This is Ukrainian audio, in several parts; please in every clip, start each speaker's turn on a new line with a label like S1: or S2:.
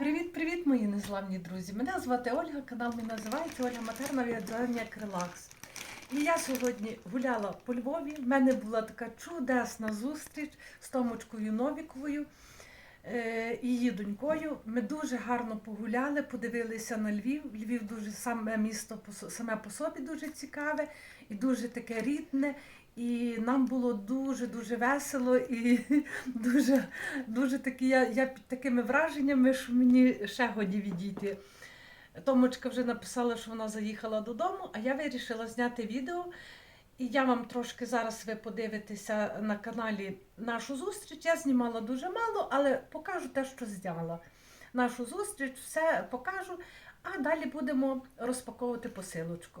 S1: Привіт-привіт, мої незламні друзі! Мене звати Ольга, канал мій називається Ольга Матерна В'язання Крилакс. І я сьогодні гуляла по Львові. В мене була така чудесна зустріч з Томочкою Новіковою її донькою. Ми дуже гарно погуляли, подивилися на Львів. Львів дуже саме місто саме по собі дуже цікаве і дуже таке рідне. І нам було дуже дуже весело і дуже, дуже такі. Я, я під такими враженнями, що мені ще годі відійти. Томочка вже написала, що вона заїхала додому, а я вирішила зняти відео. І я вам трошки зараз ви подивитеся на каналі нашу зустріч. Я знімала дуже мало, але покажу те, що зняла. Нашу зустріч, все покажу, а далі будемо розпаковувати посилочку.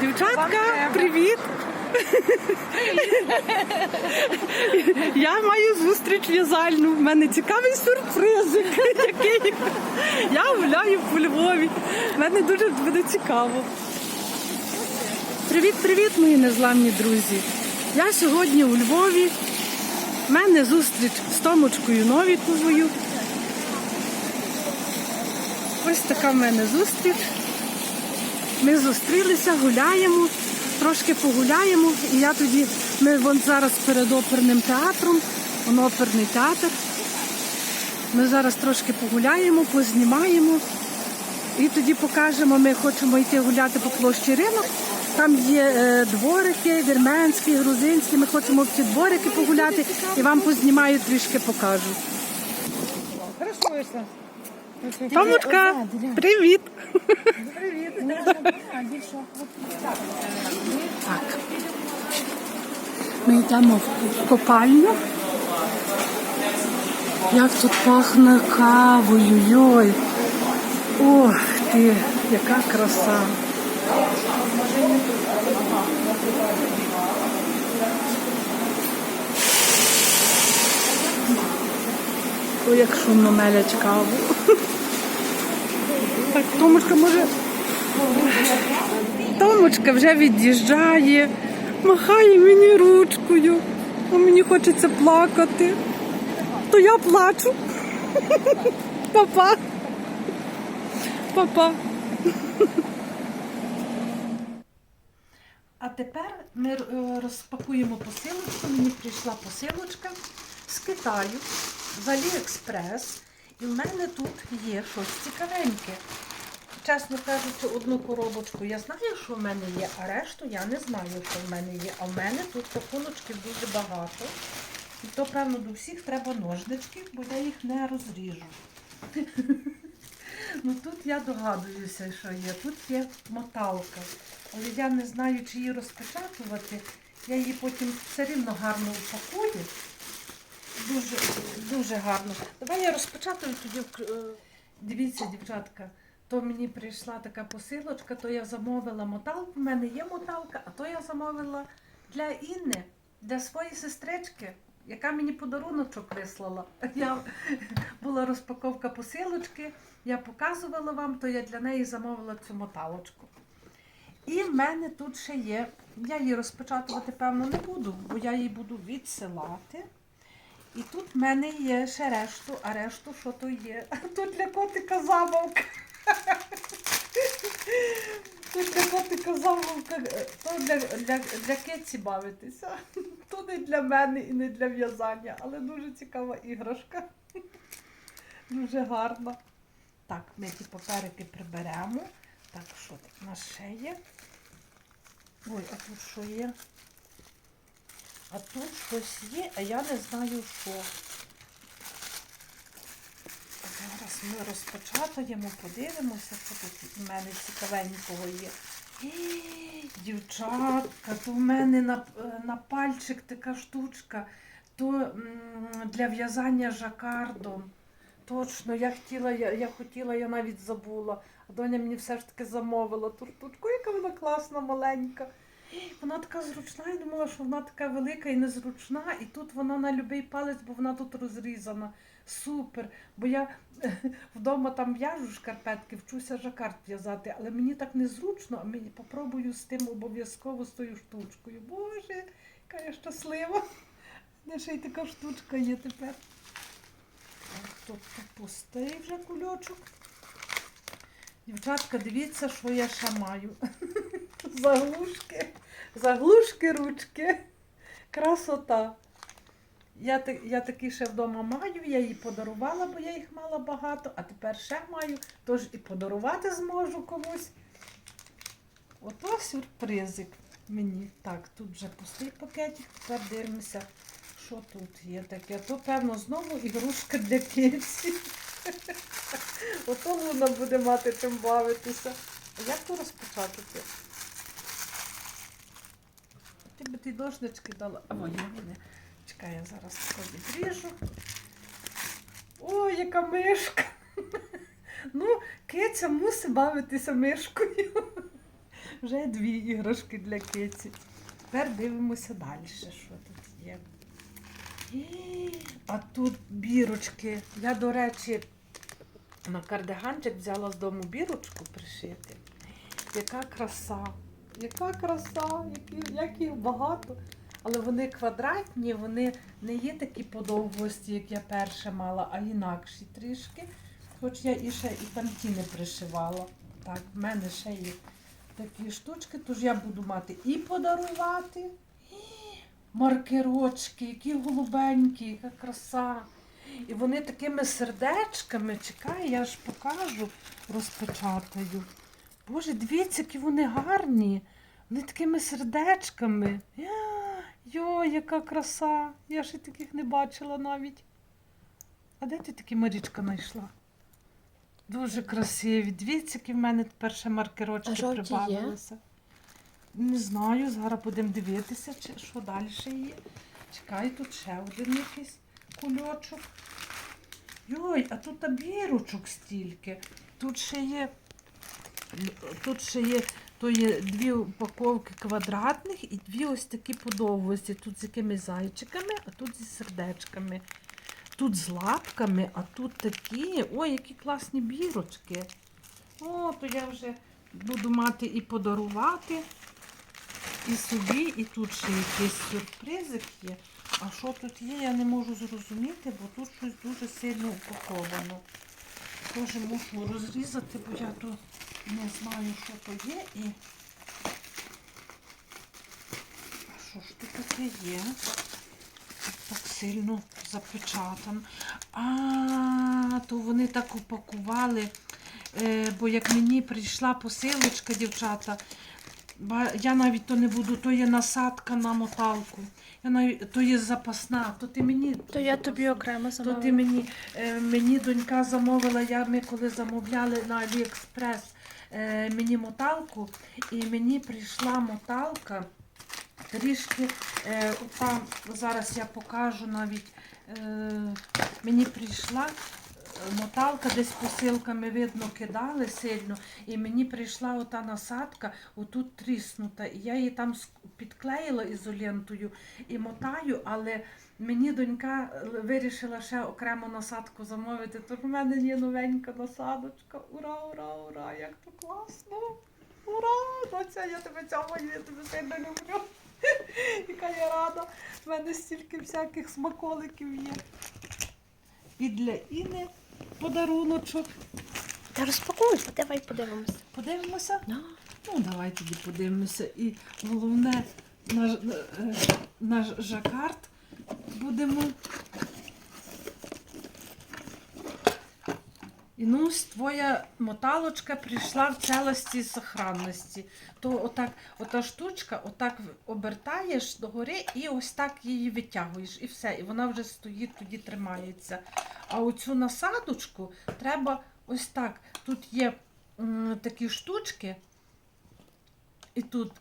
S2: Дівчатка, привіт! Я маю зустріч в'язальну. В мене цікавий сюрпризик, який я гуляю по Львові. В мене дуже буде цікаво. Привіт, привіт, мої незламні друзі. Я сьогодні у Львові. У мене зустріч з Томочкою Новіковою. Ось така в мене зустріч. Ми зустрілися, гуляємо, трошки погуляємо. І я тоді, ми вон зараз перед оперним театром, вон оперний театр. Ми зараз трошки погуляємо, познімаємо. І тоді покажемо, ми хочемо йти гуляти по площі ринок. Там є е, дворики, вірменські, грузинські. Ми хочемо в ці дворики погуляти і вам познімаю, трішки покажу. Томочка, привіт! Так. Ми йдемо в копальню. Як тут пахне кавою, йой. Ох ти, яка краса. Ой, як шумно мелять каву. Так, Томочка може. Томочка вже від'їжджає, махає мені ручкою, а мені хочеться плакати. То я плачу. Папа. Папа.
S1: А тепер ми е, розпакуємо посилочку. Мені прийшла посилочка з Китаю з Аліекспрес. І в мене тут є щось цікавеньке. Чесно кажучи, одну коробочку я знаю, що в мене є, а решту я не знаю, що в мене є. А в мене тут пакуночків дуже багато. І то, певно, до всіх треба ножнички, бо я їх не розріжу. Ну тут я догадуюся, що є. Тут є моталка. Але я не знаю, чи її розпечатувати. Я її потім все рівно гарно упакую. Дуже, дуже гарно. Давай я розпечатаю тоді. е, Дивіться, дівчатка, то мені прийшла така посилочка, то я замовила моталку. У мене є моталка, а то я замовила для Інни, для своєї сестрички, яка мені подаруночок вислала. Я була розпаковка посилочки, я показувала вам, то я для неї замовила цю моталочку. І в мене тут ще є. Я її розпечатувати, певно, не буду, бо я її буду відсилати. І тут в мене є ще решту, а решту що то є? Тут для котика замовка. Тут для котика замовка, то для, для, для киці бавитися. То не для мене і не для в'язання, але дуже цікава іграшка. Дуже гарна. Так, ми ті паперики приберемо. Так, що тут у нас ще є? Ой, а тут що є? А тут щось є, а я не знаю що. Зараз ми розпечатаємо, подивимося, що тут у мене цікавенького є. Ей, Дівчатка, то в мене на, на пальчик така штучка, то м, для в'язання жакардом. Точно, я хотіла, я, я хотіла, я навіть забула. А доня мені все ж таки замовила ту штучку, яка вона класна, маленька. Вона така зручна, я думала, що вона така велика і незручна, і тут вона на будь-який палець, бо вона тут розрізана. Супер. Бо я вдома там в'яжу шкарпетки, вчуся жакард в'язати, але мені так незручно, а мені попробую з тим обов'язково з тою штучкою. Боже, яка я щаслива. Мене ще й така штучка є тепер. Тут пустий вже кульочок. Дівчатка, дивіться, що я ще маю. Заглушки, заглушки ручки. Красота. Я, я такі ще вдома маю, я її подарувала, бо я їх мала багато, а тепер ще маю, тож і подарувати зможу комусь. Ото сюрпризик мені. Так, тут вже пустий пакетик, тепер дивимося, що тут є таке. То, певно, знову ігрушка для киці. Ото вона буде мати чим бавитися. А як то розпочати ті дошнички дала. А мене. Чекай, я зараз відріжу. Ой, яка мишка. Ну, киця мусить бавитися мишкою. Вже дві іграшки для киці. Тепер дивимося далі, що тут є. А тут бірочки. Я, до речі, на кардиганчик взяла з дому бірочку пришити. Яка краса! Яка краса, які, як їх багато. Але вони квадратні, вони не є такі подовгості, як я перша мала, а інакші трішки. Хоч я і ще і там ті не пришивала. Так, в мене ще є такі штучки, тож я буду мати і подарувати, маркерочки, які голубенькі, яка краса. І вони такими сердечками, чекай, я ж покажу, розпечатаю. Боже, дивіться, які вони гарні. Вони такими сердечками. Йо, яка краса! Я ще таких не бачила навіть. А де ти такі Марічка знайшла? Дуже красиві. Дивіться, які в мене тепер ще маркерочки
S3: А жовті є?
S1: прибавилися. Не знаю, зараз будемо дивитися, чи що далі є. Чекай, тут ще один якийсь кульочок. Йой, а тут бірочок стільки. Тут ще є. Тут ще є, то є дві упаковки квадратних і дві ось такі подовгості. Тут з якимись зайчиками, а тут зі сердечками. Тут з лапками, а тут такі. Ой, які класні бірочки. О, то я вже буду мати і подарувати. І собі, і тут ще якийсь сюрпризик є. А що тут є, я не можу зрозуміти, бо тут щось дуже сильно упаковано. Тоже мушу розрізати, бо я тут не знаю, що то є. І... А що ж тут таке є? Так сильно запечатано. А, то вони так упакували. Е, бо як мені прийшла посилочка, дівчата, Я навіть то не буду, то є насадка на моталку. Я навіть, то є запасна, то ти мені.
S3: То я тобі окремо
S1: То ти мені, е, мені донька замовила, я, ми коли замовляли на Аліекспрес е, мені моталку, і мені прийшла моталка. Трішки е, там зараз я покажу навіть. Е, мені прийшла моталка, десь посилками видно кидали сильно, і мені прийшла ота насадка, отут тріснута. І я її там підклеїла ізолентою і мотаю, але мені донька е, вирішила ще окремо насадку замовити. Тож в мене є новенька насадочка. Ура, ура, ура! Як то класно! Ура! Доця, я тебе цьому, я тебе сильно люблю. Яка я рада. В мене стільки всяких смаколиків є. І для Іни подаруночок.
S3: Та розпакуй, давай подивимося.
S1: Подивимося?
S3: Ну,
S1: Ну, давай тоді подивимося. І головне, наш, е, наш жакард будемо. І ну, ось твоя моталочка прийшла в целості і сохранності. То отак, ота штучка, отак обертаєш догори і ось так її витягуєш. І все. І вона вже стоїть, тоді тримається. А оцю насадочку треба ось так. Тут є м, такі штучки, і тут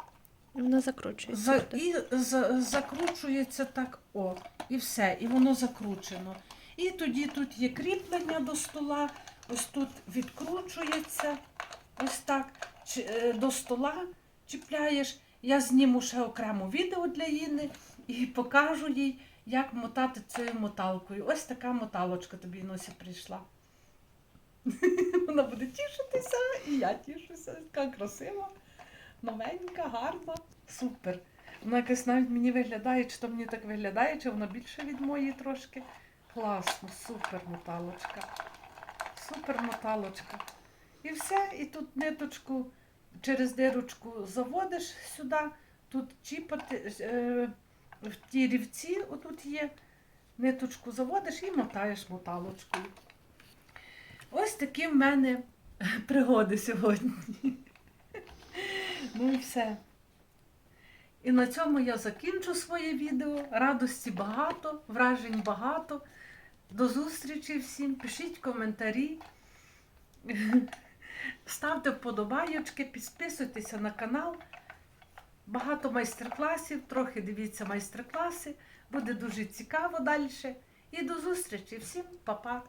S3: вона закручується.
S1: за, і за, закручується так, о, і все, і воно закручено. І тоді тут є кріплення до стола, ось тут відкручується, ось так е, до стола чіпляєш. Я зніму ще окремо відео для Іни і покажу їй, як мотати цією моталкою. Ось така моталочка тобі Нуся прийшла. Вона буде тішитися, і я тішуся. Така красива новенька, гарна, супер. Вона якось навіть мені виглядає, чи то мені так виглядає, чи вона більше від моєї трошки. Класно, супер моталочка. Супер моталочка. І все, і тут ниточку через дирочку заводиш сюди, тут чіпати, е, в ті рівці, отут є, ниточку заводиш і мотаєш моталочкою. Ось такі в мене пригоди сьогодні. Ну і все. І на цьому я закінчу своє відео. Радості багато, вражень багато. До зустрічі всім. Пишіть коментарі. Ставте вподобайочки, підписуйтеся на канал. Багато майстер-класів, трохи дивіться майстер-класи. Буде дуже цікаво далі. І до зустрічі. Всім па-па!